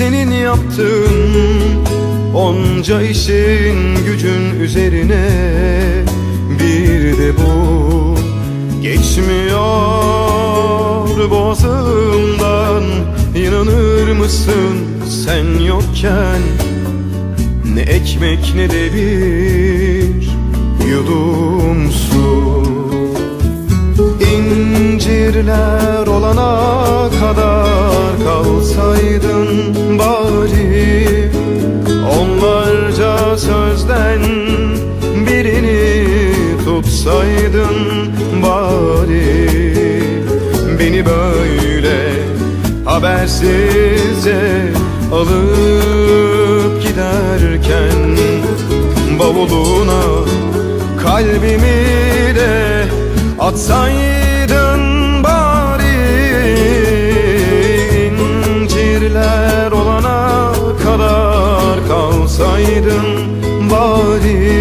senin yaptığın Onca işin gücün üzerine. Bir de bu geçmiyor boğazımdan. İnanır mısın sen yokken? Ne ekmek ne de bir yudum su. İncirler olana kadar kalsaydın tutsaydın bari. Beni böyle habersizce alıp giderken Bavuluna kalbimi de atsaydın bari. İncirler olana kadar kalsaydın bari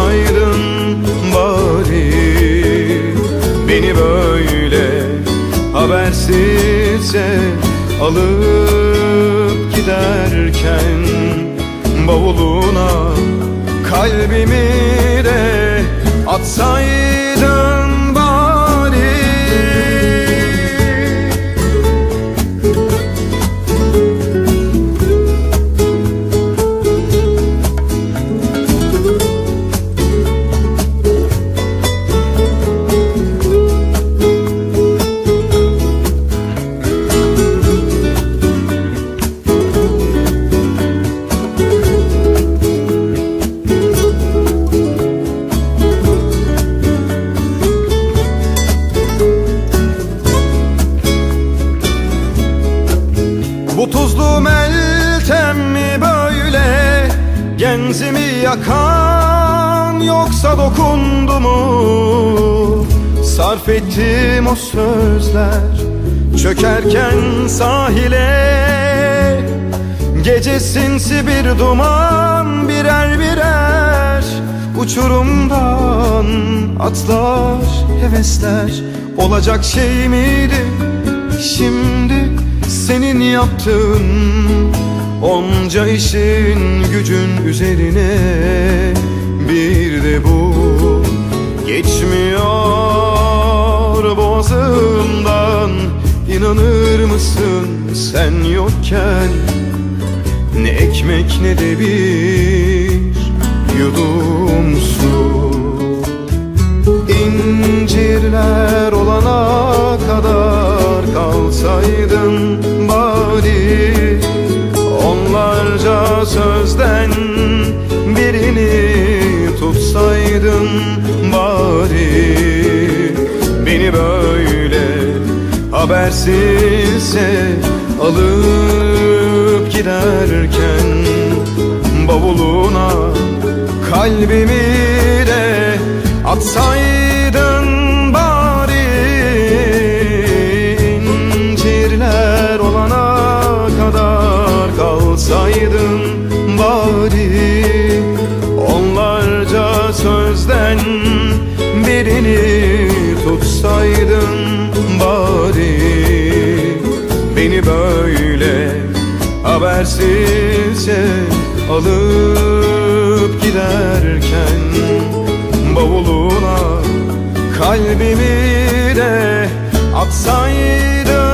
tutsaydın bari. Beni böyle habersizce alıp giderken Bavuluna kalbimi de atsaydın yakan yoksa dokundu mu? Sarf ettim o sözler Çökerken sahile. Gece sinsi bir duman birer birer Uçurumdan atlar hevesler. Olacak şey miydi şimdi senin yaptığın Onca işin gücün üzerine Bir de bu. Geçmiyor boğazımdan İnanır mısın sen yokken? Ne ekmek ne de bir yudum habersizce alıp giderken Bavuluna kalbimi habersizce alıp giderken Bavuluna kalbimi de atsaydın